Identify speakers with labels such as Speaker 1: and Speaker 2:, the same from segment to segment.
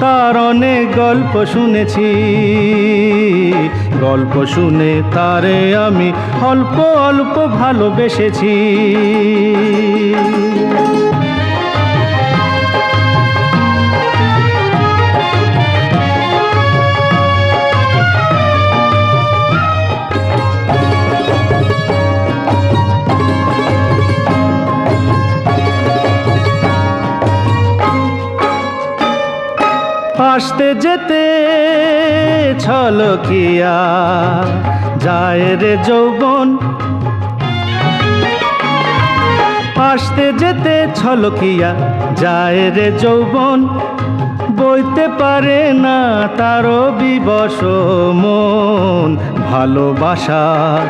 Speaker 1: তার অনেক গল্প শুনেছি। গল্প শুনে তারে আমি অল্প অল্প ভালোবেসেছি। আসতে যেতে ছলকিয়া যায় রে যৌবন। আসতে যেতে ছলকিয়া যায় রে যৌবন। বইতে পারে না তারও বিবশ মন ভালোবাসার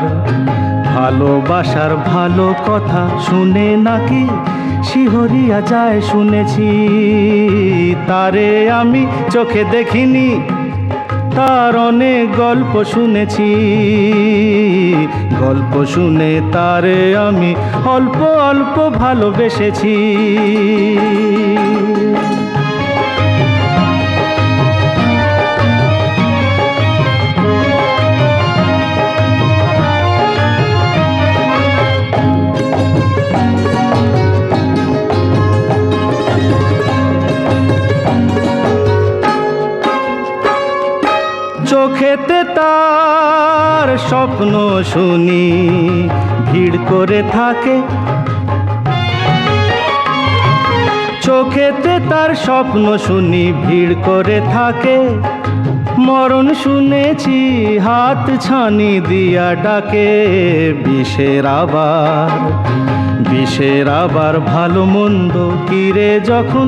Speaker 1: ভালোবাসার ভালো কথা শুনে নাকি শিহরিয়া যায় শুনেছি। তারে আমি চোখে দেখিনি, তার অনেক গল্প শুনেছি। গল্প শুনে তারে আমি অল্প অল্প ভালোবেসেছি। চোখেতে তার স্বপ্ন শুনি, ভিড় করে থাকে। চোখেতে তার স্বপ্ন শুনি, ভিড় করে থাকে। মরণ শুনেছি, হাত ছানি দিয়া ডাকে, বিষের আবার বিষের আবার ভালো মন্দ কিরে যখন